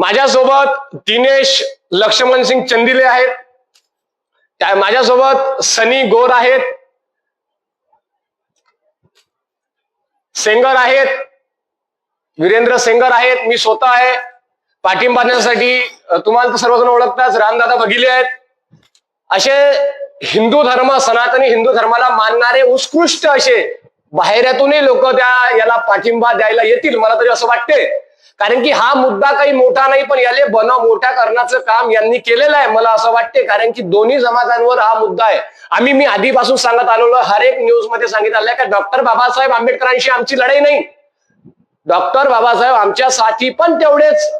माझ्यासोबत दिनेश लक्ष्मण सिंग चंदिले आहेत. त्या माझ्यासोबत सनी गोर आहेत. सेंगर आहेत. वीरेंद्र सेंगर आहेत. मी स्वतः आहे. पाठिंबा देण्यासाठी तुम्हाला तर सर्वजण ओळखताच रामदादा बघिले आहेत. असे हिंदू धर्म सनातनी हिंदू धर्माला मानणारे उत्कृष्ट असे बाहेऱ्यातूनही लोक त्या याला पाठिंबा द्यायला येतील मला तरी असं वाटते कारण की हा मुद्दा काही मोठा नाही पण याले बन मोठ्या करण्याचं काम यांनी केलेलं आहे मला असं वाटते. कारण की दोन्ही जमातांवर हा मुद्दा आहे. आम्ही मी आधीपासून सांगत आलेलो हर एक न्यूजमध्ये सांगितलं आलंय का डॉक्टर बाबासाहेब आंबेडकरांशी आमची लढाई नाही. डॉक्टर बाबासाहेब आमच्यासाठी पण तेवढेच.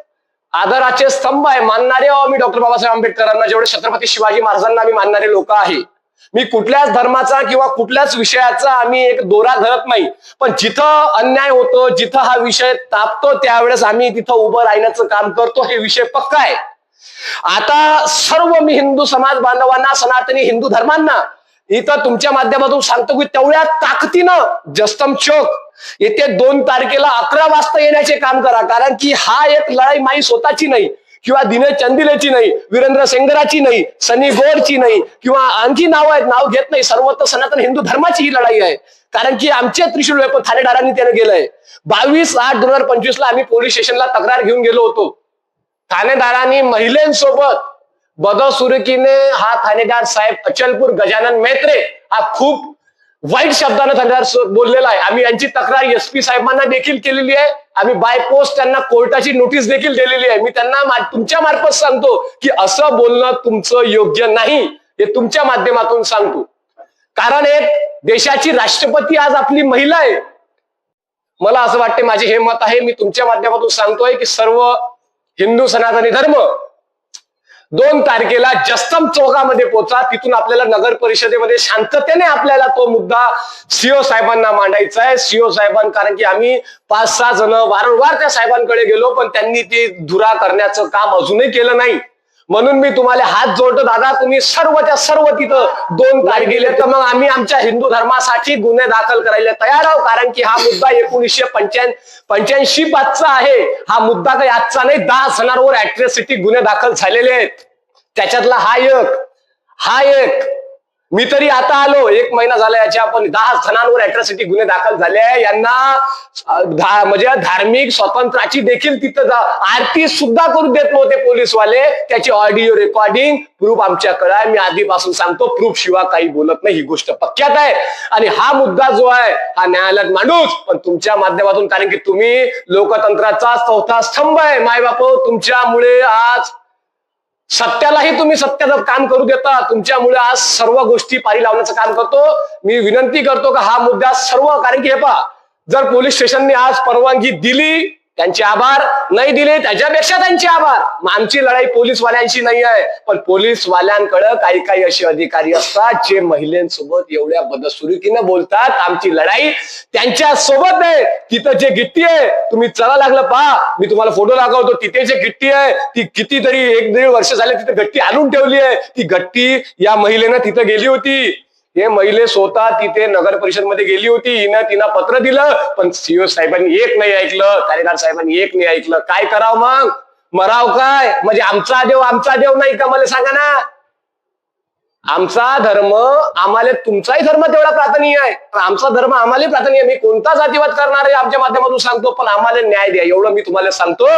आदराचे स्तंभ आहे. मानणारे आहो आम्ही डॉक्टर बाबासाहेब आंबेडकरांना. जेवढे छत्रपती शिवाजी महाराजांना आम्ही मानणारे लोक आहे. मी कुठल्याच धर्माचा किंवा कुठल्याच विषयाचा आम्ही एक दोरा धरत नाही. पण जिथं अन्याय होतो जिथं हा विषय तापतो त्यावेळेस आम्ही तिथं उभं राहण्याचं काम करतो. हे विषय पक्का आहे. आता सर्व मी हिंदू समाज बांधवांना सनातनी हिंदू धर्मांना इथं तुमच्या माध्यमातून सांगतो की तेवढ्या ताकदीनं जस्तम चौक येथे दोन तारखेला अकरा वाजता येण्याचे काम करा. कारण की हा एक लढाई माई स्वतःची नाही. किंवा दिनेश चंदिलेची नाही वीरेंद्र सेंगराची नाही सनी गोरची नाही किंवा आणखी नाव आहेत नाव घेत नाही सर्वत्र सनातन हिंदू धर्माची ही लढाई आहे. कारण की आमचे त्रिशूल वेपन ठाणेदारांनी त्याने गेलंय बावीस आठ दोन हजार पंचवीस ला आम्ही पोलीस स्टेशनला तक्रार घेऊन गेलो होतो. ठाणेदारांनी महिलांसोबत बदसुरकीने हा ठाणेदार साहेब अचलपूर गजानन मेत्रे हा खूप वाईट शब्दाने ठाणेदार बोललेला आहे. आम्ही यांची तक्रार एस पी साहेबांना देखील केलेली आहे. आम्ही बाय पोस्ट त्यांना कोर्टाची नोटीस देखील दिलेली आहे. मी त्यांना तुमच्या मार्फत सांगतो की असं बोलणं तुमचं योग्य नाही. हे तुमच्या माध्यमातून सांगतो. कारण एक देशाची राष्ट्रपती आज आपली महिला आहे. मला असं वाटते माझे हे मत आहे. मी तुमच्या माध्यमातून सांगतोय की सर्व हिंदू सनातनी धर्म दोन तारखेला जस्तम चौकामध्ये पोहोचा. तिथून आपल्याला नगर परिषदेमध्ये शांततेने आपल्याला तो मुद्दा सीओ साहेबांना मांडायचा आहे. सीओ साहेबां कारण की आम्ही पाच सहा जण वारंवार त्या साहेबांकडे गेलो पण त्यांनी ते धुरा करण्याचं काम अजूनही केलं नाही. म्हणून मी तुम्हाला हात जोडतो दादा तुम्ही सर्वच्या सर्व तिथं दोन तारखेले तर मग आम्ही आमच्या हिंदू धर्मासाठी गुन्हे दाखल करायला तयार आहोत कारण की हा मुद्दा एकोणीसशे पंच्याऐंशी पंच्याऐंशी पाचचा आहे. हा मुद्दा काही आजचा नाही दहा सणांवर अॅट्रॉसिटी गुन्हे दाखल झालेले आहेत. त्याच्यातला हा एक हा एक मी तरी आता आलो. एक महिना झाला याच्या आपण दहा जणांवर अॅट्रॉसिटी गुन्हे दाखल झाले आहे. यांना धा- म्हणजे धार्मिक स्वातंत्र्याची देखील तिथं आरती सुद्धा करू देत नव्हते पोलीसवाले. त्याची ऑडिओ रेकॉर्डिंग प्रूफ आमच्याकडे आहे. मी आधीपासून सांगतो प्रूफ शिवाय काही बोलत नाही. ही गोष्ट पक्क्यात आहे. आणि हा मुद्दा जो आहे हा न्यायालयात मांडूच. पण तुमच्या माध्यमातून कारण की तुम्ही लोकतंत्राचा चौथा स्तंभ आहे मायबाप हो. तुमच्यामुळे आज सत्यालाही तुम्ही सत्याचं काम करू देता. तुमच्यामुळे आज सर्व गोष्टी पारी लावण्याचं काम करतो. मी विनंती करतो का हा मुद्दा सर्व कारण की हे पहा जर पोलीस स्टेशनने आज परवानगी दिली त्यांचे आभार नाही दिले त्याच्यापेक्षा त्यांचे आभार. आमची लढाई पोलीसवाल्यांशी नाही आहे. पण पोलीसवाल्यांकडे काही काही असे अधिकारी असतात जे महिलांसोबत एवढ्या बदसुरुकीनं बोलतात. आमची लढाई त्यांच्यासोबत आहे. तिथं जे गिट्टी आहे तुम्ही चला लागलं पहा. मी तुम्हाला फोटो दाखवतो. तिथे जे गिट्टी आहे ती कितीतरी एक दीड वर्ष झाले तिथे गट्टी आणून ठेवली आहे. ती गट्टी या महिलेनं तिथं गेली होती. हे महिले स्वतः तिथे नगर परिषदमध्ये गेली होती. हिनं तिनं पत्र दिलं पण सीओ साहेबांनी एक नाही ऐकलं कार्यकार साहेबांनी एक नाही ऐकलं. काय करावं मग? मराव काय? म्हणजे आमचा देव आमचा देव नाही का? मला सांगा ना. आमचा धर्म आम्हाला तुमचाही धर्म तेवढा प्रार्थनीय आहे. आमचा धर्म आम्हाला प्रार्थनीय मी कोणता जातीवाद करणार आहे आमच्या माध्यमातून सांगतो पण आम्हाला न्याय द्या. एवढं मी तुम्हाला सांगतो.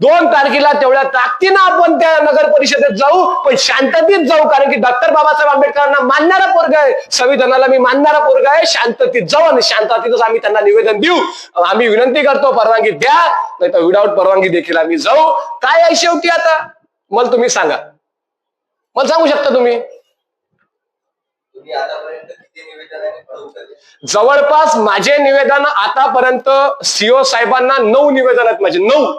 दोन तारखेला तेवढ्या ताकदीनं आपण त्या नगर परिषदेत जाऊ पण शांततेत जाऊ. कारण की डॉक्टर बाबासाहेब आंबेडकरांना मानणारा पोरग आहे. संविधानाला मी मानणारा पोरग आहे. शांततेत जाऊ आणि शांततेतच आम्ही त्यांना निवेदन देऊ. आम्ही विनंती करतो परवानगी द्या. नाही तर विदाऊट परवानगी देखील आम्ही जाऊ. काय आहे शेवटी आता? मला तुम्ही सांगा. मला सांगू शकता तुम्ही तुम्ही आतापर्यंत किती निवेदन आणि कळवलं जवळपास माझे निवेदन आतापर्यंत सीओ साहेबांना नऊ निवेदन आहेत माझे नऊ.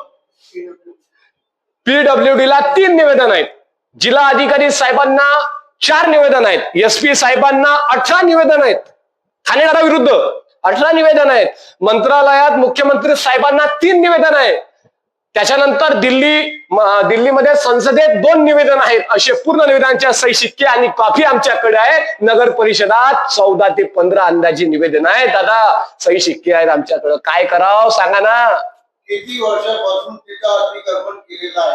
पीडब्ल्यू डी ला तीन निवेदन आहेत. जिल्हा अधिकारी साहेबांना चार निवेदन आहेत. एसपी साहेबांना अठरा निवेदन आहेत. ठाणेदाराविरुद्ध अठरा निवेदन आहेत. मंत्रालयात मुख्यमंत्री साहेबांना तीन निवेदन आहे त्याच्यानंतर दिल्ली दिल्लीमध्ये संसदेत दोन निवेदन आहेत. असे पूर्ण निवेदनांच्या सही शिक्के आणि कॉफी आमच्याकडे आहे नगर परिषदात चौदा ते पंधरा अंदाजी निवेदन आहे दादा सही शिक्के आहेत आमच्याकडे. काय करावं? सांगा ना.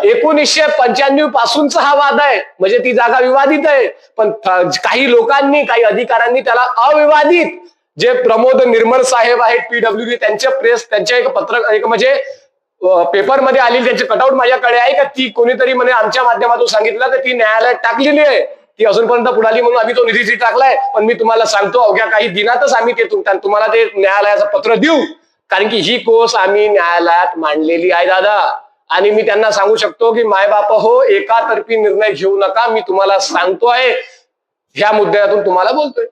एकोणीसशे पंच्याण्णव पासूनचा हा वाद आहे. म्हणजे ती जागा विवादित आहे. पण काही लोकांनी काही अधिकाऱ्यांनी त्याला अविवादित जे प्रमोद निर्मल साहेब आहेत पीडब्ल्यू त्यांचे प्रेस त्यांचे एक पत्र एक म्हणजे पेपरमध्ये आलेली त्यांचे कटआउट माझ्याकडे आहे का ती कोणीतरी म्हणे आमच्या माध्यमातून सांगितलं तर ती न्यायालयात टाकलेली आहे. ती अजूनपर्यंत पुढाली म्हणून आम्ही तो निधीची टाकलाय पण मी तुम्हाला सांगतो अवघ्या काही दिनातच आम्ही ते तुम्हाला ते न्यायालयाचं पत्र देऊ. कारण की ही कोस आम्ही न्यायालयात मांडलेली आहे दादा. आणि मी त्यांना सांगू शकतो की मायबाप हो एकातर्फी निर्णय घेऊ नका मी तुम्हाला सांगतो आहे ह्या मुद्द्यातून तुम्हाला बोलतोय.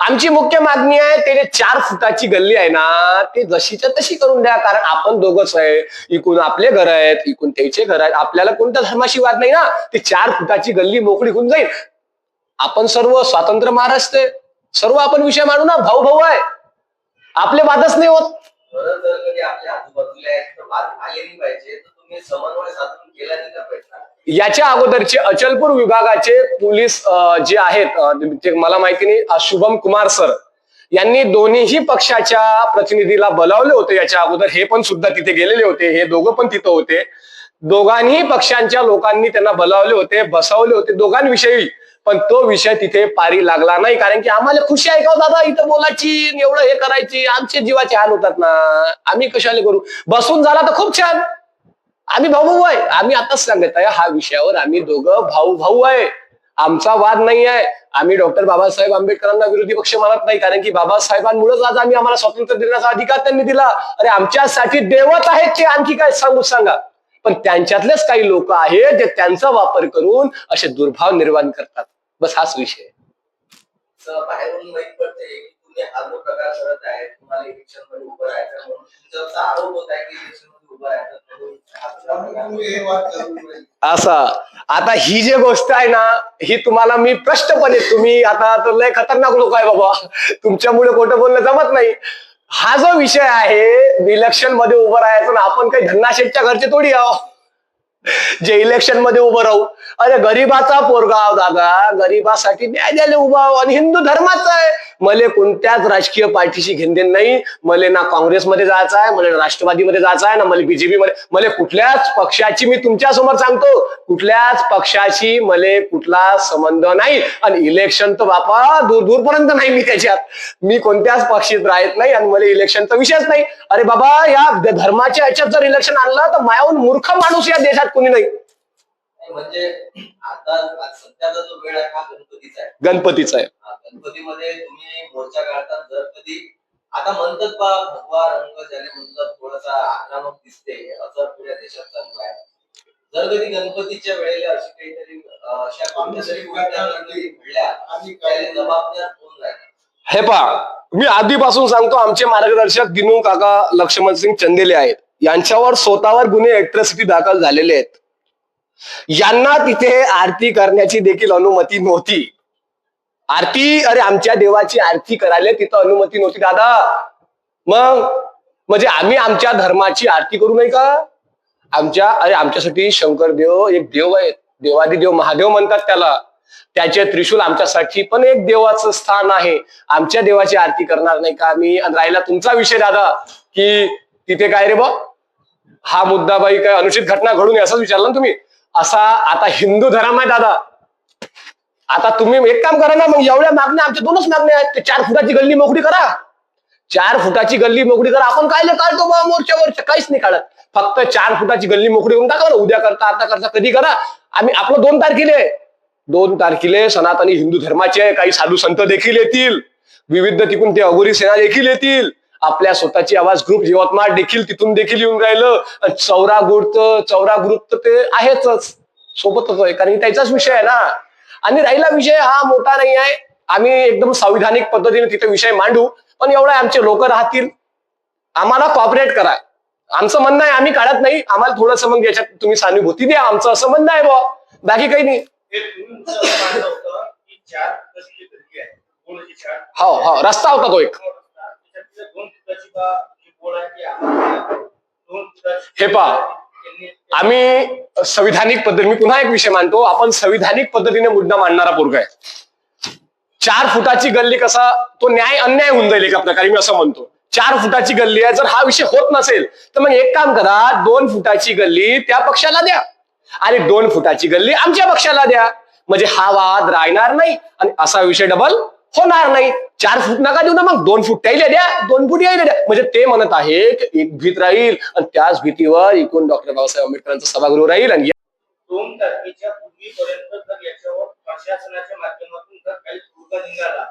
आमची मुख्य मागणी आहे ते जे चार फुटाची गल्ली आहे ना ते जशीच्या तशी करून द्या कारण आपण दोघच आहे. इकून आपले घर आहेत इकून त्याचे घर आहेत. आपल्याला कोणत्या धर्माशी वाद नाही ना? ती चार फुटाची गल्ली मोकळी होऊन जाईल. आपण सर्व स्वातंत्र्य महाराष्ट्र. सर्व आपण विषय मांडू ना? भाऊ भाऊ आहे. आपले वादच नाही होत. आजूबाजूला समन्वय साधून केला याच्या अगोदरचे अचलपूर विभागाचे पोलीस जे आहेत मला माहिती नाही शुभम कुमार सर यांनी दोन्हीही पक्षाच्या प्रतिनिधीला बोलावले होते याच्या अगोदर. हे पण सुद्धा तिथे गेलेले होते. हे दोघं पण तिथं होते. दोघांही पक्षांच्या लोकांनी त्यांना बोलावले होते बसवले होते दोघांविषयी. पण तो विषय तिथे पारी लागला नाही कारण की आम्हाला खुशी आहे का हो दादा? इथं बोलायची एवढं हे करायची आमचे जीवाचे हाल होतात ना. आम्ही कशाले करू? बसून झाला तर खूप छान. आम्ही भाऊ भाऊ आहे. आम्ही आताच सांगत आहे हा विषयावर आम्ही दोघं भाऊ भाऊ आहे. आमचा वाद नाही आहे. आम्ही डॉक्टर बाबासाहेब आंबेडकरांना विरोधी पक्ष मानत नाही कारण की बाबासाहेबांमुळेच आज आम्ही आम्हाला स्वातंत्र्य देण्याचा अधिकार त्यांनी दिला. अरे आमच्यासाठी देवत आहेत ते आणखी काय सांगू सांगा? पण त्यांच्यातलेच काही लोक आहेत जे त्यांचा वापर करून असे दुर्भाव निर्माण करतात. बस हाच विषय बाहेरून माहीत पडते की तुम्ही हा जो प्रकार करत आहे तुम्हाला इलेक्शनमध्ये उभं राहायचं म्हणून आरोप होत आहे की असं. असा आता ही जी गोष्ट आहे ना ही तुम्हाला मी प्रश्नपणे तुम्ही आता तर लय खतरनाक लोक आहे बाबा. तुमच्यामुळे खोटं बोलणं जमत नाही. हा जो विषय आहे इलेक्शनमध्ये उभं राहायचं ना आपण काही धन्नाशेटच्या घरचे थोडी आहो. जे इलेक्शनमध्ये उभं राहू. अरे गरीबाचा पोरगाव दादा. गरीबासाठी न्याय द्यायला उभा आहो आणि हिंदू धर्माचा आहे. मले कोणत्याच राजकीय पार्टीशी घेणदेण नाही. मले ना काँग्रेसमध्ये जायचं आहे मला राष्ट्रवादीमध्ये जायचं आहे ना मला बीजेपी मध्ये मला कुठल्याच पक्षाची मी तुमच्यासमोर सांगतो. कुठल्याच पक्षाशी मले कुठला संबंध नाही. आणि इलेक्शन तर बापा दूर दूरपर्यंत नाही मी त्याच्यात. मी कोणत्याच पक्षीत राहत नाही आणि मला इलेक्शनचा विषयच नाही. अरे बाबा या धर्माच्या ह्याच्यात जर इलेक्शन आणलं तर मायाहून मूर्ख माणूस या देशात कोणी नाही म्हणजे आता सध्याचा जो वेळ आहे हा गणपतीचा आहे. गणपतीचा आहे. गणपतीमध्ये तुम्ही मोर्चा काढता जर कधी आता म्हणतात बा भगवा रंग ज्याने म्हणतात थोडासा आक्रमक दिसते असं पुऱ्या देशात चालू आहे. जर कधी गणपतीच्या वेळेला अशी काहीतरी अशा घडल्या त्याला काय जबाबदार कोण राहील? हे पहा मी आधीपासून सांगतो आमचे मार्गदर्शक दिनू काका लक्ष्मण सिंग चंदेले आहेत. यांच्यावर स्वतःवर गुन्हे अॅट्रॉसिटी दाखल झालेले आहेत. यांना तिथे आरती करण्याची देखील अनुमती नव्हती. आरती अरे आमच्या देवाची आरती करायला तिथं अनुमती नव्हती दादा. मग म्हणजे आम्ही आमच्या धर्माची आरती करू नये का? आमच्या अरे आमच्यासाठी शंकर देव एक देव आहे देवादी देव महादेव म्हणतात त्याला. त्याचे त्रिशूल आमच्यासाठी पण एक देवाचं स्थान आहे. आमच्या देवाची आरती करणार नाही का आम्ही? राहिला तुमचा विषय दादा की तिथे काय रे बा? हा मुद्दा बाई काय अनुचित घटना घडून नये असंच विचारलं ना तुम्ही? असा आता हिंदू धर्म आहे दादा. आता तुम्ही एक काम करा ना मग एवढ्या मागण्या आमच्या दोनच मागण्या आहेत. ते चार फुटाची गल्ली मोकळी करा. चार फुटाची गल्ली मोकळी करा. आपण काय काढतो बा मोर्चावरच्या काहीच नाही काढत. फक्त चार फुटाची गल्ली मोकळी करून टाका ना. उद्या करता आता करता कधी करा. आम्ही आपलं दोन तारखेले दोन तारखेले सनातनी हिंदू धर्माचे काही साधू संत देखील येतील. विविध तिकून ते अघोरी सेना देखील येतील. आपल्या स्वतःची आवाज ग्रुप यवतमाळ देखील तिथून देखील येऊन राहिलं. चौरा ग्रुप तर चौरा ग्रुप तर ते आहेच सोबतच आहे कारण त्याचाच विषय आहे ना. आणि राहिला विषय हा मोठा नाही आहे. आम्ही एकदम संविधानिक पद्धतीने तिथे विषय मांडू. पण एवढं आमचे लोक राहतील. आम्हाला कॉपरेट करा. आमचं म्हणणं आहे आम्ही काढत नाही. आम्हाला थोडंसं मग याच्यात तुम्ही सहानुभूती द्या. आमचं असं म्हणणं आहे बा बाकी काही नाही. हे हो हो. रस्ता होता तो एक. फुटाची हे पहा. आम्ही संविधानिक पद्धती मी पुन्हा एक विषय मानतो आपण संविधानिक पद्धतीने मुद्दा मांडणारा पोरगा आहे. चार फुटाची गल्ली कसा तो न्याय अन्याय होऊन जाईल एका प्रकारे मी असं म्हणतो. चार फुटाची गल्ली आहे जर हा विषय होत नसेल तर मग एक काम करा दोन फुटाची गल्ली त्या पक्षाला द्या. आणि दोन फुटाची गल्ली आमच्या पक्षाला द्या. म्हणजे हा वाद राहणार नाही आणि असा विषय डबल होणार नाही. चार फूट नका देऊ ना मग. दोन फूट त्याला द्या दोन फूट यायला द्या. म्हणजे ते म्हणत आहे की एक भीत राहील आणि त्याच भीतीवर एकूण डॉक्टर बाबासाहेब आंबेडकरांचं सभागृह राहील आणि दोन तारखेच्या पूर्वीपर्यंत जर याच्यावर प्रशासनाच्या माध्यमातून जर काही तोडगा निघाला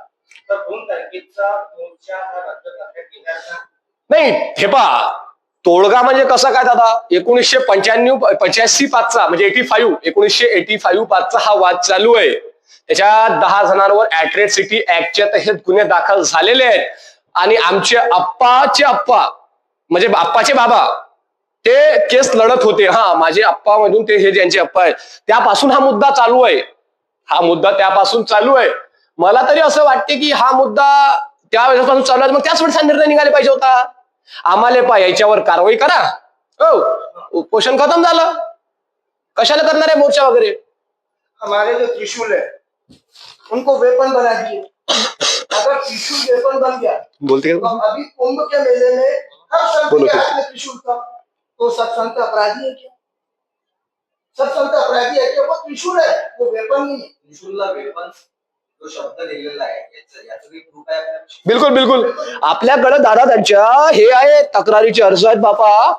तर दोन तारखेचा मोर्चा हा रद्द करण्यात येणार का? नाही हे पहा. तोडगा म्हणजे कसा काय दादा? एकोणीसशे पंच्याण्णव पंच्याऐंशी पाचचा म्हणजे एटी फाईव्ह एकोणीसशे एटी फाईव्ह पाचचा हा वाद चालू आहे. त्याच्या दहा जणांवर सिटी ऍक्टच्या तहत गुन्हे दाखल झालेले आहेत. आणि आमचे अप्पाचे अप्पा म्हणजे अप्पाचे बाबा ते केस लढत होते. हा माझे अप्पा मधून ते हे ज्यांचे अप्पा आहेत त्यापासून हा मुद्दा चालू आहे. हा मुद्दा त्यापासून चालू आहे. मला तरी असं वाटते की हा मुद्दा त्या वेळेपासून चालू आहे. मग त्याच वेळेस निर्णय निघाला पाहिजे होता. आम्हाला पा याच्यावर कारवाई करा. हो उपोषण खतम झालं. कशाला करणार आहे मोर्चा वगैरे? हमारे जो त्रिशूल है उनको वेपन बना दिए। अगर त्रिशूल वेपन बन गया बोलते तो अभी कुंभ के मेले में हर संत के। हाथ में त्रिशूल था। तो सब संत अपराधी है क्या? सब संत अपराधी है क्या? वो त्रिशूल है वो वेपन नहीं है। त्रिशूलला वेपन जो शब्द लिहिलेला आहे याचं याचं काही प्रूफ आहे आपल्यापाशी? बिलकुल बिलकुल. आपल्याकडे दादा त्यांच्या हे आहे तक्रारीचे अर्ज आहेत बापा.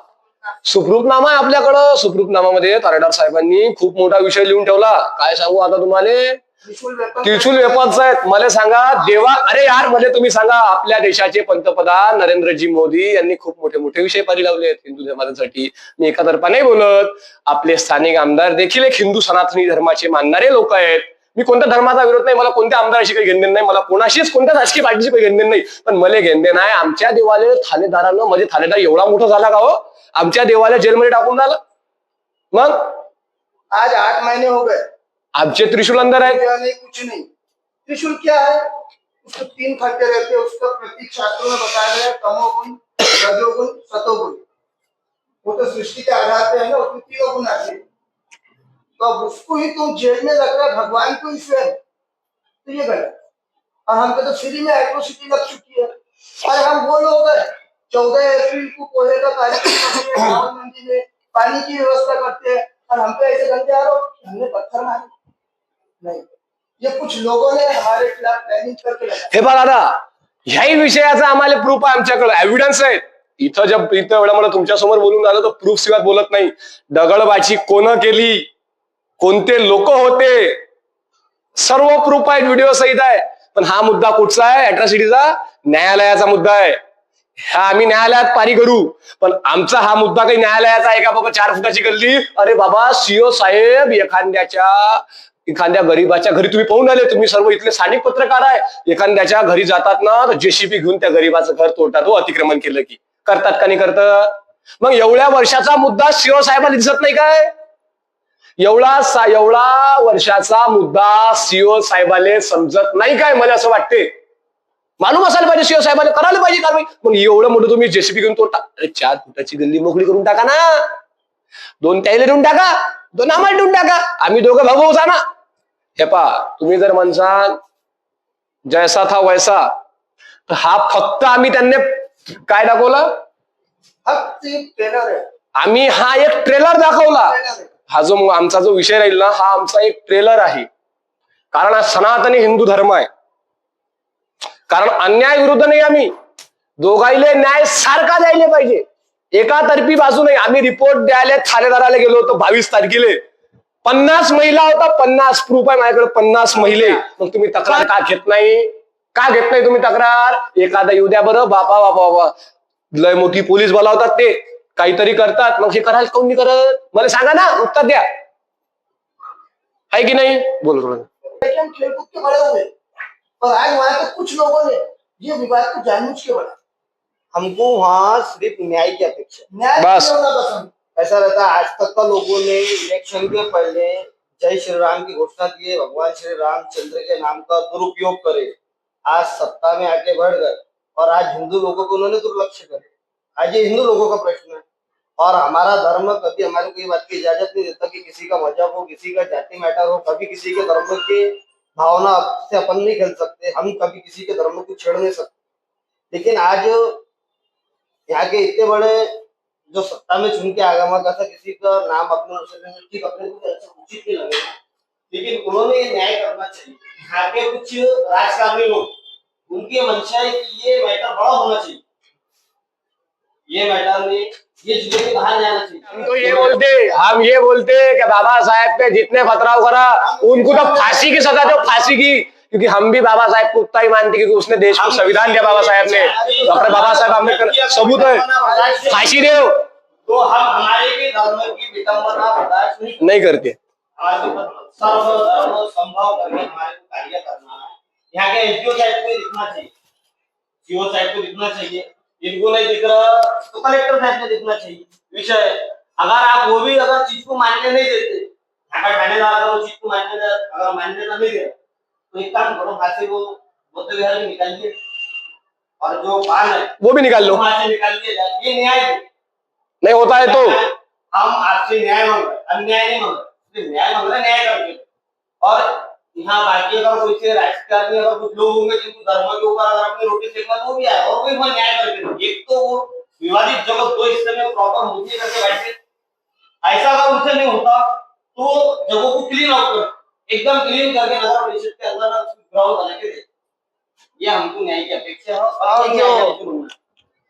सुखरूपनामा आहे आपल्याकडं. सुखरूपनामामध्ये तारेदार साहेबांनी खूप मोठा विषय लिहून ठेवला. काय सांगू आता तुम्हाला? त्रिशूल वेपन वेपन्स आहेत मला सांगा देवा अरे यार मला तुम्ही सांगा आपल्या देशाचे पंतप्रधान नरेंद्रजी मोदी यांनी खूप मोठे मोठे विषय पारी लावले आहेत हिंदू धर्मासाठी. मी एका तर्फा नाही बोलत. आपले स्थानिक आमदार देखील एक हिंदू सनातनी धर्माचे मानणारे लोक आहेत. मी कोणत्या धर्माचा विरोध नाही मला कोणत्या आमदाराशी काही घेणदेण नाही मला कोणाशीच कोणत्या राजकीय पार्टीशी काही घेणदेण नाही. पण मला घेणदेण आहे आमच्या देवालय ठाणेदारानं म्हणजे ठाणेदार एवढा मोठा झाला का हो? आमच्या देवालय जेलमध्ये टाकून झालं. मग? आज आठ महीने हो गए. आमचे त्रिशूल अंदर क्या नहीं कुछ नहीं। त्रिशूल क्या है? उसको तीन खड्डे रहते हैं उसका प्रतीक शास्त्रों में बताया गया है, तमोगुण रजोगुण सतोगुण। वो तो सृष्टि के आधार पे है ना उसमें तीनों गुण आते हैं। तो अब उसको ही तुम जेल में रख रहे हो, भगवान को ही स्वयं। तो ये गलत। और हमको तो फ्री में एट्रोसिटी लग चुकी है। और हम वो लोग हैं चौदह अप्रैल को पोहे का कार्यक्रम हैं राम मंदिर में पानी की व्यवस्था करते हैं। और हम पे ऐसे गंदे आरोप हमने पत्थर मारे। नहीं. ये कुछ लोगों ने हमारे खिलाफ प्लॅनिंग करके हे. बघा दादा ह्याही विषयाचा आम्हाला प्रूफ आहे आमच्याकडे. एव्हिडन्स आहेत इथं जब इथं एवढं मला तुमच्यासमोर बोलून आलं तर प्रूफ शिवाय बोलत नाही. दगडबाजी कोण केली? कोणते लोक होते? सर्व प्रूफ आहेत व्हिडिओ सहित आहे. पण हा मुद्दा कुठचा आहे? अॅट्रॉसिटीचा न्यायालयाचा मुद्दा आहे. हा आम्ही न्यायालयात पारी करू. पण आमचा हा मुद्दा काही न्यायालयाचा आहे का? बाबा चार फुटाची गल्ली? अरे बाबा सीओ साहेब एखाद्याच्या एखाद्या गरीबाच्या घरी तुम्ही पाहून आले तुम्ही सर्व इथले स्थानिक पत्रकार आहे. एखाद्याच्या घरी जातात ना तर जेसीबी घेऊन त्या गरीबाचं घर तोडतात. व अतिक्रमण केलं की. करतात का नाही करतात मग एवढ्या वर्षाचा मुद्दा सीओ दिसत नाही काय? एवढा सा एवढा वर्षाचा मुद्दा सीओ साहेबाले समजत नाही काय मला असं वाटते. मालूम असायला पाहिजे सीओ साहेबांना करायला पाहिजे कारवाई मग एवढं मोठं तुम्ही जेसीबी घेऊन तोडता. अरे चार फुटाची गल्ली मोकळी करून टाका ना. दोन त्याला देऊन टाका दोन आम्हाला देऊन टाका. आम्ही दोघं भाऊ जा ना हे पा तुम्ही जर म्हणसान जैसा था वैसा तर हा फक्त आम्ही त्यांनी काय दाखवलं? आम्ही हा एक ट्रेलर दाखवला. हा जो आमचा जो विषय राहील ना हा आमचा एक ट्रेलर आहे. कारण हा सनातनी हिंदू धर्म आहे. कारण अन्याय विरुद्ध नाही आम्ही. दोघाईले न्याय सारखा द्यायला पाहिजे. एका तर्फी बाजू नाही आम्ही रिपोर्ट द्यायला ठाणेदाराला गेलो होतो बावीस तारखेले. पन्नास महिला होता पन्नास प्रूफ आहे माझ्याकडे पन्नास महिले. मग तुम्ही तक्रार का घेत नाही? का घेत नाही तुम्ही तक्रार? एखादा येऊ द्या बरं. बापा बापा बाबा लय मोठी पोलीस बोलावतात ते. काहीतरी करतात. मग हे करायला कोण नाही करत? मला सांगा ना उत्तर द्या. आहे की नाही? बोल थोडं हम खेलकूद के बड़े हुए और आज वहां के कुछ लोगों ने ये विवाद को जानबूझ के बढ़ा हमको वहाँ सिर्फ न्याय की अपेक्षा। न्याय बस। ऐसा रहता है, आज तक का लोगों ने इलेक्शन के पहले जय श्री राम की घोषणा की है, भगवान श्री रामचंद्र के नाम का दुरुपयोग करे। आज सत्ता में आके बढ़ गए और आज हिंदू लोगों को उन्होंने दुर्लक्ष्य करे। आज ये हिंदू लोगों का प्रश्न है। और हमारा धर्म कभी हमारे को ये बात की इजाज़त नहीं देता कि किसी का मज़हब हो, किसी का जाति मैटर हो, कभी किसी के धर्म के भावना से अपन नहीं खेल सकते, हम कभी किसी के धर्म को छेड़ नहीं सकते। लेकिन आज यहाँ के इतने बड़े जो सत्ता में चुन के आगा हुआ कैसा किसी का नाम अपने ठीक को उचित नहीं लगेगा। लेकिन उन्होंने ये न्याय करना चाहिए यहाँ के कुछ राजकारणी लोग उनकी मंशा है कि ये मैटर बड़ा होना चाहिए। ये मैटर में, ये के बाहर जाना चाहिए। हम तो ये बोलते, हम ये बोलते कि बाबा साहेब पे जितने पथराव करा, उनको तो फांसी की सजा दो, फांसी की क्योंकि हम भी बाबा साहेब को उतना ही मानते क्योंकि उसने देश को संविधान दिया बाबा साहेब ने। डॉक्टर बाबा साहेब आम्बेडकर सबूत है। फांसी दो। तो हम हमारे भी धर्म की बर्दाश्त नहीं करते। संभव करके हमारे को कार्य करना है। यहाँ के एसडीओ साहब को दिखना चाहिए। सीओ साहब को दिखना चाहिए। इनको नहीं दिख रहा तो कलेक्टर साहब को दिखना चाहिए। विषय अगर आप वो भी अगर चीज को मान्य नहीं देते थानेदार अगर वो चीज को अगर मान्यता नहीं दे तो एक काम करो वहाँ से वो बुद्ध विहार में निकालिए और जो बाल है वो भी निकाल लो। वहाँ से निकाल के जाए। ये न्याय नहीं होता है तो। हम आपसे न्याय मांग रहे हैं। अन्याय नहीं मांग रहे। न्याय मांग रहे हैं, न्याय करके। और यहाँ बाकी अगर कोई से राजकारणी अगर कुछ लोग होंगे जिनको धर्म के ऊपर अगर अपनी रोटी सेकना तो वो भी आए। और कोई वहाँ न्याय करके। एक तो वो विवादित जगह दो हिस्से में प्रॉपर मुद्दे करके बैठे। ऐसा अगर उनसे नहीं होता तो जगहों को क्लीन आउट कर। एकदम क्लीन करके नगर परिषद के अंदर ग्राउंड बना के दे ये हमको न्याय की अपेक्षा है और है।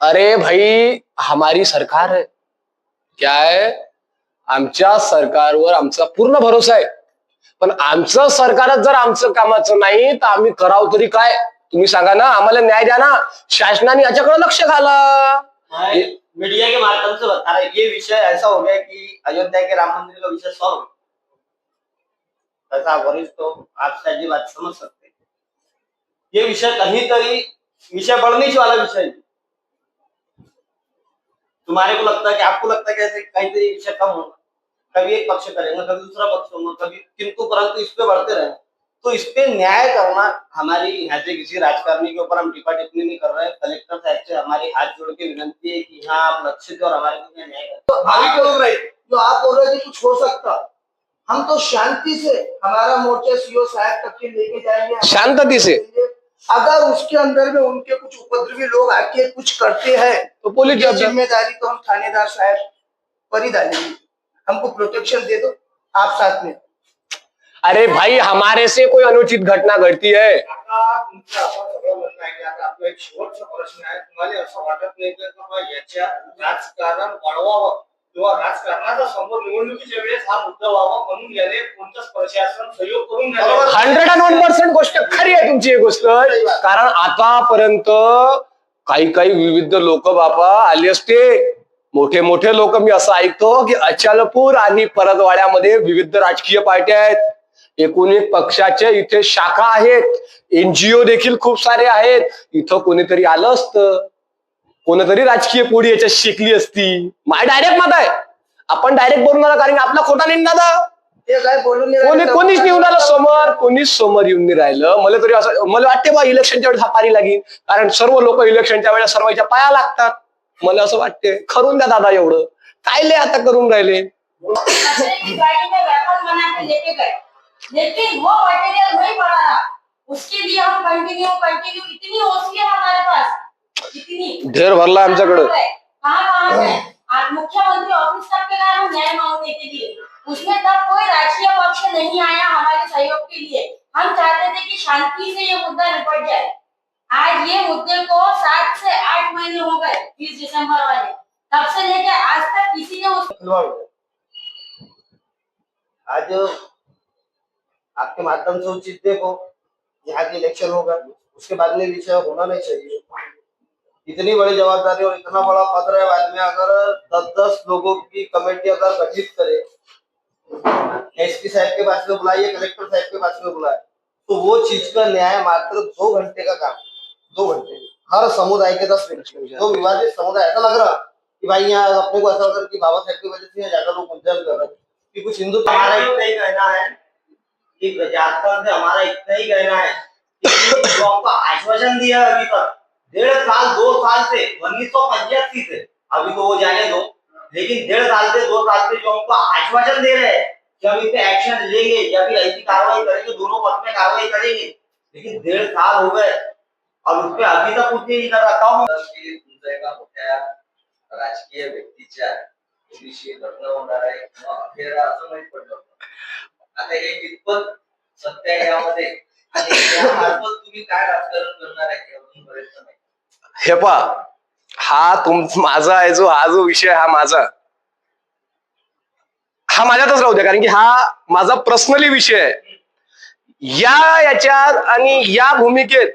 अरे भाई हमारी सरकार है। क्या आहे आमच्या सरकारवर आमचा पूर्ण भरोसा आहे. पण आमचं सरकारच जर आमचं कामाचं नाही तर आम्ही करावं तरी काय? तुम्ही सांगा ना आम्हाला न्याय द्या ना. शासनाने याच्याकडे लक्ष घाला. मीडिया के माध्यम से बता रहा ये विषय ऐसा हो गया कि अयोध्या के राम मंदिर का विषय सॉल्व ऐसा वरिष्ठ तो आप शायद बात समझ सकते हैं। ये विषय कहीं तरी विषय बढ़ने वाला विषय है। तुम्हारे को लगता है कि आपको लगता है कि ऐसे कहीं तरी विषय कम होगा? कभी एक पक्ष करेंगे कभी दूसरा पक्ष होगा कभी किंतु परंतु इस पे बढ़ते रहे। तो इस पे न्याय करना हमारी यहाँ से किसी राजकारणी के ऊपर हम टिप्पा टिप्पणी नहीं कर रहे हैं कलेक्टर साहब से हमारी हाथ जोड़ के विनती है कि यहाँ आप लक्षित और हमारे न्याय करें। तो भावी के लोग रहे जो आप बोल रहे थे कुछ हो सकता। हम तो शांति से हमारा मोर्चा सीओ साहब तक के लेके जाएँगे। शांतति से। अगर उसके अंदर में उनके कुछ उपद्रवी लोग आके कुछ करते हैं तो पुलिस ज़िम्मेदारी तो हम थानेदार साहब पर ही डालेंगे। हमको प्रोटेक्शन दे दो आप साथ में। अरे भाई हमारे से कोई अनुचित घटना घटती है। प्रश्न आहे तुम्हाला असं वाटत नाही का याच्या राजकारण वाढवावं किंवा राजकारणाचा समोर निवडणुकीच्या वेळेस हा मुद्दा व्हावा म्हणून याने कोणतंच प्रशासन सहयोग करून. हंड्रेड अँड वन पर्सेंट गोष्ट खरी आहे तुमची ही गोष्ट. कारण आतापर्यंत काही काही विविध लोक बापा आले असते. मोठे मोठे लोक मी असं ऐकतो की अचलपूर आणि परतवाड्यामध्ये विविध राजकीय पार्ट्या आहेत. एकूण एक पक्षाचे इथे शाखा आहेत. एनजीओ देखील खूप सारे आहेत. इथं कोणीतरी आलं असतं. कोणतरी राजकीय पोळी याच्यात शिकली असती. माय डायरेक्ट मत आहे. आपण डायरेक्ट बोलून आला कारण आपला खोटा नाही ना दादा ते काय बोलून नाही कोणी राहिले. कोणीच येऊन आलं समोर कोणीच समोर येऊन नाही राहिलं. मला तरी असं मला वाटते बा इलेक्शनच्या वेळेस हा पारी लागेल. कारण सर्व लोक इलेक्शनच्या वेळेस सर्वांच्या पाया लागतात. मला असं वाटते. करून द्या दादा एवढं. काय लय आता करून राहिले? कचरे की गाड़ी में वेपन बना के लेके गए लेकिन वो मटेरियल वही पड़ा रहा। उसके लिए हम कंटिन्यू कंटिन्यू इतनी ओसी है हमारे पास। इतनी ढेर भरला आमच्याकडे. कहाँ कहाँ गए आज मुख्यमंत्री ऑफ़िस तक के हम न्याय मांगने के लिए। उसमें तब कोई राजकीय पक्ष नहीं आया हमारे सहयोग के लिए। हम चाहते थे कि शांति से ये मुद्दा निपट जाए। आज ये मुद्दे को सात से आठ महीने हो गए बीस दिसंबर वाले। तब से लेके आज तक किसी ने उस आज आपके माध्यम से उचित देखो यहाँ के इलेक्शन होगा। उसके बाद में विषय होना नहीं चाहिए। इतनी बड़ी जवाबदारी और इतना बड़ा पद है बाद में अगर दस दस लोगों की कमेटी अगर गठित करे, एसपी साहब के पास में बुलाइए कलेक्टर साहब के पास में बुलाए तो वो चीज़ का न्याय मात्र दो घंटे का काम दो घंटे। हर समुदाय के दस व्यक्ति जो विवादित समुदाय ऐसा लग रहा कि भाई यहाँ अपने को ऐसा लग रहा कि बाबा साहब की वजह से ज़्यादा लोग उज्जैन कर रहे कि कुछ हिंदू हमारा इतना ही कहना है कि प्रजातंत्र हमारा इतना ही कहना है कि आश्वासन दिया अभी तक। डेढ़ साल दो साल से उन्नीस सौ पचासी से। अभी तो वो जाने दो। लेकिन डेढ़ साल से दो साल से जो हमको आश्वासन दे रहे हैं कि हम इस पे एक्शन लेंगे या फिर ऐसी कार्रवाई करेंगे दोनों पक्ष में कार्रवाई करेंगे। लेकिन डेढ़ साल हो गए। और उस पर अभी तक कुछ नहीं कर रखा हूँ तुमचा एका मोठ्या राजकीय व्यक्तीच्या मुलीशी लग्न होणार आहे किंवा अफेअर असं माहीत पडलं आता हे कितपत सत्य यामध्ये? आणि तुम्ही काय राजकारण करणार आहे हे अजूनपर्यंत नाही. हे पा हा तुम माझा आहे जो हा जो विषय हा माझा. हा माझ्यातच राहू द्या कारण की हा माझा पर्सनली विषय आहे. या याच्यात आणि या भूमिकेत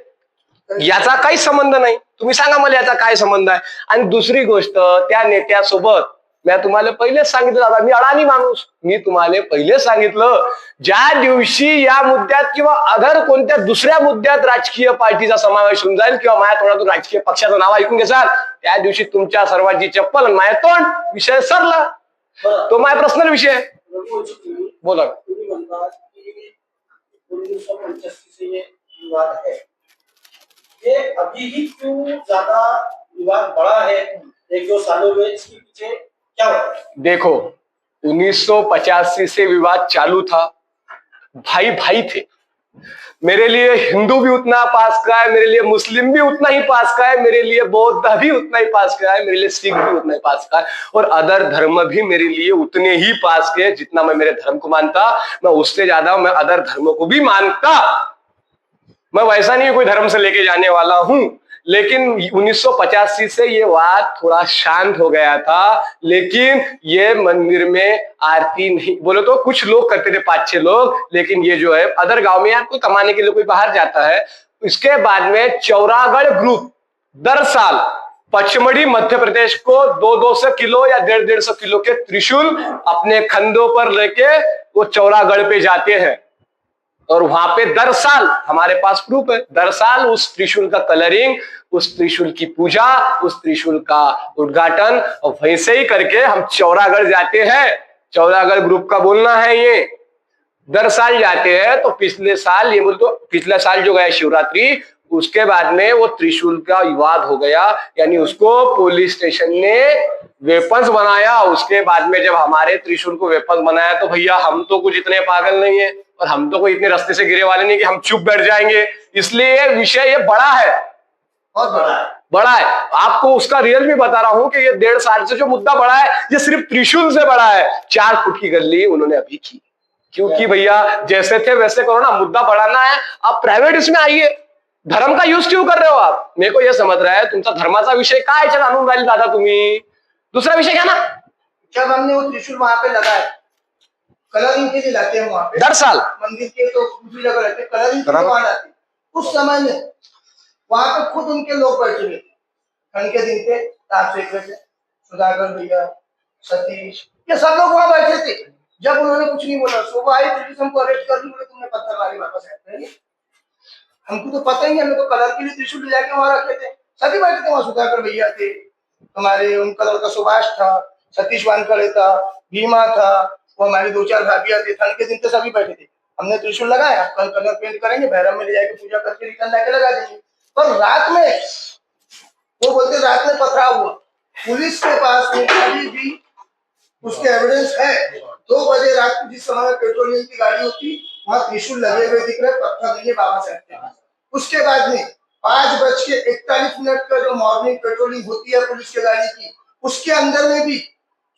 याचा काही संबंध नाही. तुम्ही सांगा मला याचा काय संबंध आहे. आणि दुसरी गोष्ट त्या नेत्यासोबत मी तुम्हाला पहिलेच सांगितलं दादा. मी अडाणी माणूस. मी तुम्हाला पहिलेच सांगितलं ज्या दिवशी या मुद्द्यात किंवा अदर कोणत्या दुसऱ्या मुद्द्यात राजकीय पार्टीचा समावेश होऊन जाईल किंवा माझ्या तोंडातून राजकीय पक्षाचं नाव ऐकून घ्याल त्या दिवशी तुमच्या सर्वांची चप्पल माझ्या तोंड विषय सरला. तो माझा पर्सनल विषय. बोला. विवाद है ये अभी ही क्यों ज्यादा विवाद बढ़ा है एक दो सालों में इसके पीछे देखो 1985 से विवाद चालू था। भाई भाई थे। मेरे लिए हिंदू भी उतना पास का है, मेरे लिए मुस्लिम भी उतना ही पास का है, मेरे लिए बौद्ध भी उतना ही पास का है, मेरे लिए सिख भी उतना ही पास का है, और अदर धर्म भी मेरे लिए उतने ही पास के हैं जितना मैं मेरे धर्म को मानता। मैं उससे ज़्यादा मैं अदर धर्मों को भी मानता। मैं वैसा नहीं कोई धर्म से लेके जाने वाला हूँ। लेकिन 1985 से ये वाद थोड़ा शांत हो गया था, लेकिन ये मंदिर में आरती नहीं, बोले तो कुछ लोग करते थे पाँच छह लोग, लेकिन ये जो है, अदर गाँव में यार कोई कमाने के लिए कोई बाहर जाता है, इसके बाद में चौरागढ़ ग्रुप दर साल पचमढ़ी मध्य प्रदेश को दो दो सौ किलो या डेढ़ डेढ़ सौ किलो के त्रिशूल अपने कंधों पर लेके वो चौरागढ़ पे जाते हैं। और वहाँ पे दर साल हमारे पास प्रूफ है दर साल उस त्रिशूल का कलरिंग उस त्रिशूल की पूजा, उस त्रिशूल का उद्घाटन, और वहीं से ही करके हम चौरागढ़ जाते हैं। चौरागढ़ ग्रुप का बोलना है ये। दर साल जाते हैं तो पिछले साल, ये बोल तो पिछले साल जो गया शिवरात्रि उसके बाद में वो त्रिशूल का विवाद हो गया यानी उसको पुलिस स्टेशन ने वेपन्स बनाया उसके बाद में जब हमारे त्रिशूल को वेपन्स बनाया तो भैया हम तो कुछ इतने पागल नहीं है और हम तो कोई इतने रास्ते से गिरे वाले नहीं कि हम चुप बैठ जाएँगे। इसलिए ये विषय ये बड़ा है। बहुत बड़ा है। बड़ा है। आपको उसका रियल भी बता रहा हूँ कि ये डेढ़ साल से जो मुद्दा बड़ा है ये सिर्फ़ त्रिशूल से बड़ा है। चार फुट की गली उन्होंने अभी की। क्योंकि भैया जैसे थे वैसे करो ना मुद्दा बढ़ाना है। आप प्राइवेट इसमें आइए। धर्म का यूज क्यों कर रहे हो आप? मेरे को ये समझ रहा है तुमचा धर्माचा विषय काय याच्यात आणून राहील दादा तुम्ही? दुसरा विषय घ्या ना. जब हमने वो त्रिशूल वहां पे लगाया कलरिंग के लिए लाते हैं वहां पे। दर साल। मंदिर के तो दूसरी जगह रहते कलरिंग के। वहां लाते। उस समय में वहां पे खुद उनके लोग बैठे हुए थे। ठंड के दिन थे ताप सेक रहे थे सुधाकर भैया सतीश ये सब लोग वहां बैठे थे। जब उन्होंने कुछ नहीं बोला सुबह आई पुलिस हमको अरेस्ट कर दी बोले तुमने पत्थर मारी वापस नहीं हमको तो पता ही हमें तो कलर के लिए त्रिशूल ले जाके वहाँ रखे थे। सभी बैठे थे वहाँ सुधाकर भैया थे। हमारे उनका लड़का सुभाष था, सतीश वानखड़े था, भीमा था, वो हमारे दो चार भाभियाँ थे। ठंड के दिन तो सभी बैठे थे। हमने त्रिशूल लगाया, कल कलर पेंट करेंगे, भैरव में ले जाके पूजा करके रिटर्न लाके लगा देंगे। पर रात में, वो बोलते रात में पथराव हुआ। पुलिस के पास में अभी भी उसके एविडेंस है। दो बजे रात को जिस समय पेट्रोलियम की गाड़ी होती वहाँ त्रिशूल लगे हुए दिख रहे पत्थर नहीं है बाबा के पास उसके बाद में पाँच बज के इकतालीस मिनट का जो मॉर्निंग पेट्रोलिंग होती है पुलिस की गाड़ी की, उसके अंदर में भी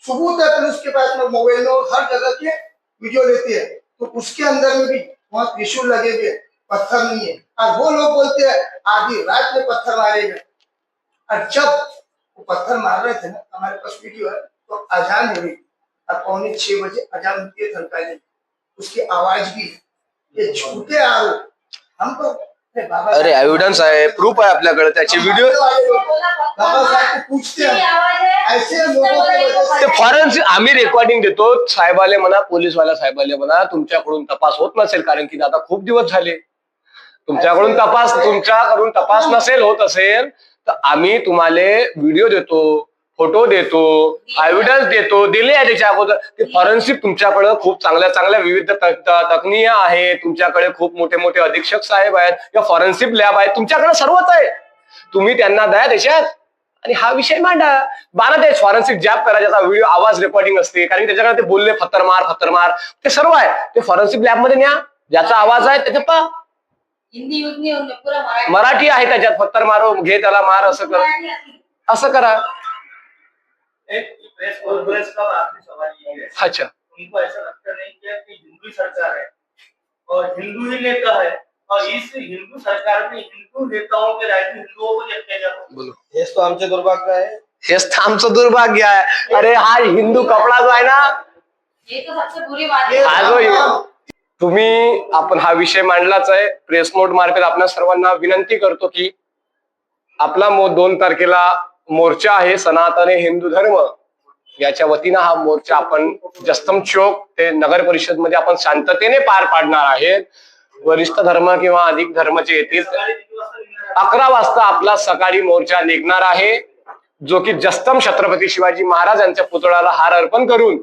सबूत है पुलिस के पास में मोबाइल और हर जगह के वीडियो लेती है। तो उसके अंदर में भी वहाँ त्रिशूल लगे हुए पत्थर नहीं है। और वो लोग बोलते हैं, आधी रात में पत्थर मारे गए। और जब वो पत्थर मार रहे थे ना, हमारे पास वीडियो है तो अजान हुई। और पौने छह बजे अजान होती है थनकाली उसकी आवाज भी है। ये झूठे आरोप। हम तो अरे बाबा अरे एव्हिडन्स आहे प्रूफ आहे आपल्याकडे त्याचे व्हिडिओ बाबा साहब को पूछते हैं। ऐसे लोगों की वजह ते फॉरेन्सिक आम्ही रेकॉर्डिंग देतो साहेबाले म्हणा पोलीसवाल्या साहेबाले म्हणा तुमच्याकडून तपास होत नसेल कारण की आता खूप दिवस झाले. तुमच्याकडून तपास तुमच्याकडून तपास नसेल होत असेल तर आम्ही तुम्हाला व्हिडिओ देतो. फोटो देतो एव्हिडन्स देतो दिले आहे त्याच्या अगोदर. ते फॉरेन्सिक तुमच्याकडे खूप चांगल्या चांगल्या विविध तज्ञ आहे तुमच्याकडे खूप मोठे मोठे अधीक्षक साहेब आहेत. किंवा फॉरेन्सिक लॅब आहे तुमच्याकडे सर्वच आहे. तुम्ही त्यांना द्या त्याच्यात आणि हा विषय मांडा. बारा ते फॉरेन्सिक जॅब करा ज्याचा व्हिडिओ आवाज रेकॉर्डिंग असते. कारण की त्याच्याकडे ते बोलले फत्तर मार फत्तर मार. ते सर्व आहे. ते फॉरेन्सिक लॅबमध्ये न्या. ज्याचा आवाज आहे त्याच्यात पूरा मराठी. आहे त्याच्यात. फत्तर मारो घे त्याला मार असं कर. असं करा. प्रेस कॉन्फ्रेंस का आखिरी सवाल ये है अच्छा. उनको ऐसा लगता नहीं क्या कि हिंदू सरकार है। और हिंदू ही नेता है। और इस हिंदू सरकार में हिंदू नेताओं के राज्य हिंदुओं को हो? बोलो। हेच तो आमचे दुर्भाग्य आहे हेच तर आमचं दुर्भाग्य आहे अरे हा हिंदू कपडा जो आहे ना ये तो सबसे बुरी बात ये है हा जो तुम्ही आपण हा विषय मांडलाच आहे. प्रेस नोट मार्फत आपल्या सर्वांना विनंती करतो की आपला मो दोन तारखेला मोर्चा आहे सनातन हिंदू धर्म. याच्या वतीनं हा मोर्चा आपण जस्तम चौक ते नगर परिषदमध्ये आपण शांततेने पार पाडणार आहेत. वरिष्ठ धर्म किंवा अधिक धर्मचे येतील. अकरा वाजता आपला सकाळी मोर्चा निघणार आहे. जो की जस्तम छत्रपती शिवाजी महाराज यांच्या पुतळ्याला हार अर्पण करून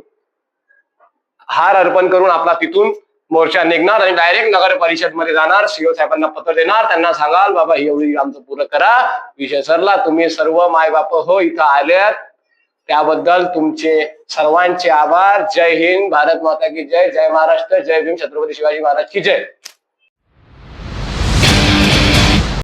हार अर्पण करून आपला तिथून मोर्चा निघणार आणि डायरेक्ट नगर परिषदमध्ये जाणार सीओ साहेबांना पत्र देणार. त्यांना सांगाल बाबा ही एवढी आमचं पूर्ण करा. विषय सरला तुम्ही सर्व मायबाप हो इथं आल्यात त्याबद्दल तुमचे सर्वांचे आभार. जय हिंद भारत माता की जय. जय महाराष्ट्र. जय भीम छत्रपती शिवाजी महाराज की जय.